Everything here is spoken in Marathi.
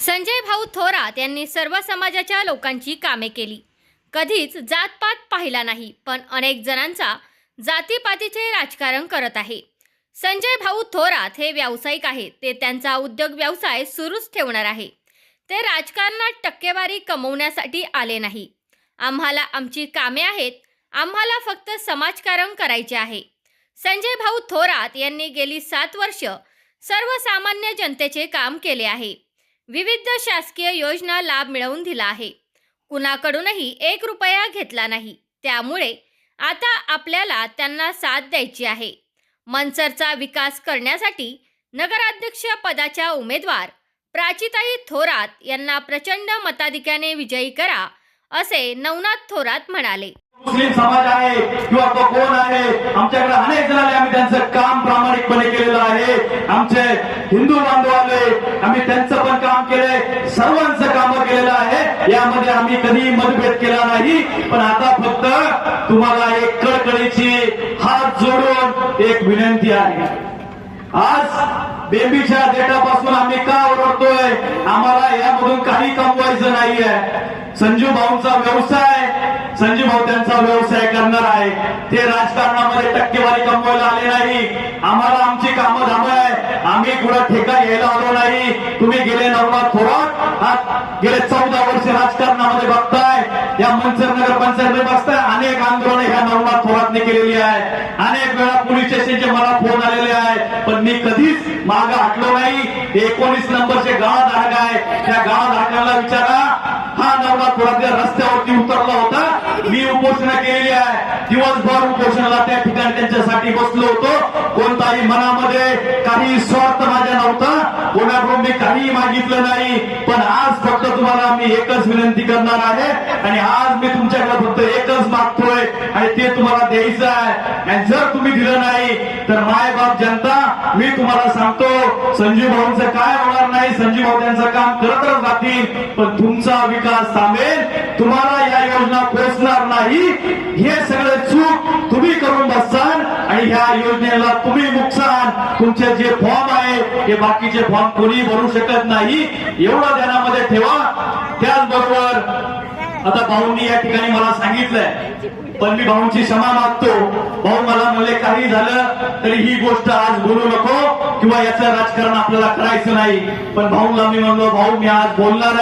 संजय भाऊ थोरात यांनी सर्व समाजाच्या लोकांची कामे केली. कधीच जातपात पाहिला नाही पण अनेक जणांचा जातीपातीचे राजकारण करत आहे. संजय भाऊ थोरात हे व्यावसायिक आहेत ते त्यांचा उद्योग व्यवसाय सुरूच ठेवणार आहे. ते राजकारणात टक्केवारी कमवण्यासाठी आले नाही. आम्हाला आमची कामे आहेत आम्हाला फक्त समाजकारण करायचे आहे. संजय भाऊ थोरात यांनी गेली सात वर्ष सर्वसामान्य जनतेचे काम केले आहे. विविध शासकीय योजना लाभ मिळवून दिला आहे. कुणाकडूनही एक रुपया घेतला नाही. त्यामुळे आता आपल्याला त्यांना साथ द्यायची आहे. मनसरचा विकास करण्यासाठी नगराध्यक्ष पदाच्या उमेदवार प्राचिताई थोरात यांना प्रचंड मताधिक्याने विजयी करा असे नवनाथ थोरात म्हणाले. मुस्लिम समाज आहे किंवा तो कोण आहे? आमच्याकडे अनेक जण आले आम्ही त्यांचं काम प्रामाणिकपणे केलेलं आहे. आमचे हिंदू बांधव आले आम्ही त्यांचं पण काम केलंय सर्वांचं काम केलेलं आहे यामध्ये आम्ही कधी मतभेद केला नाही पण आता फक्त तुम्हाला एक कडकडीची हात जोडून एक विनंती आहे. आज बेबीच्या डेटापासून आम्ही का ओरडतोय? आम्हाला यामधून काही कमवायचं नाहीये. संजू भाऊंचा व्यवसाय संजू भाऊ त्यांचा व्यवसाय करणार आहे. ते राजकारणामध्ये टक्केवारी कमवायला आले नाही. आम्हाला आमची कामं धाम आहे आम्ही कुठं ठेका घ्यायला आलो नाही. तुम्ही गेले नवनाथ थोरात आज गेले चौदा वर्ष राजकारणामध्ये बघताय. या मनसर नगर पंचायतमध्ये बघताय अनेक आंदोलन ह्या नवनाथ थोरातने केलेली आहे अनेक वेळा पोलीस स्टेशनचे मला फोन आलेले आहे पण मी कधीच माग हटलो नाही. एकोणीस नंबरचे गाळा धारक आहे त्या गाळा धारकाला विचारा. हा नवनाथ थोरातल्या रस्त्यावरती उतरला होता. मी उपोषणा केलेली आहे. दिवसभर उपोषणाला त्या ठिकाणी त्यांच्यासाठी बसलो होतो. काही मनामध्ये काही स्वार्थ माझ्या नव्हता. कोणाकडून मी काहीही मागितलं नाही. पण आज फक्त तुम्हाला मी एकच विनंती करणार आहे. आणि आज मी तुमच्याकडे फक्त एकच मागतोय. आणि ते तुम्हाला द्यायचं आहे. आणि जर तुम्ही दिलं नाही तर माय बाप जनता मी तुम्हाला सांगतो संजीव भाऊंचं काय होणार नाही. संजीव भाऊ त्यांचं काम करतच राहतील. पण तुमचा विकास थांबेल. तुम्हाला या योजना पोहोचणार नाही. हे सगळं चूक तुम्ही करून बसताल आणि ह्या योजनेला तुम्ही नुकसान तुमचे जे फॉर्म आहे हे बाकीचे फॉर्म कोणी भरू शकत नाही. एवढं ध्यानामध्ये ठेवा. त्याचबरोबर आता भाऊंनी या ठिकाणी मला सांगितलंय पण मी भाऊंची क्षमा मागतो. भाऊ मला म्हणले काही झालं तरी ही गोष्ट आज बोलू नको किंवा याचं राजकारण आपल्याला करायचं नाही. पण भाऊला मी म्हणलो भाऊ मी आज बोलणार आहे.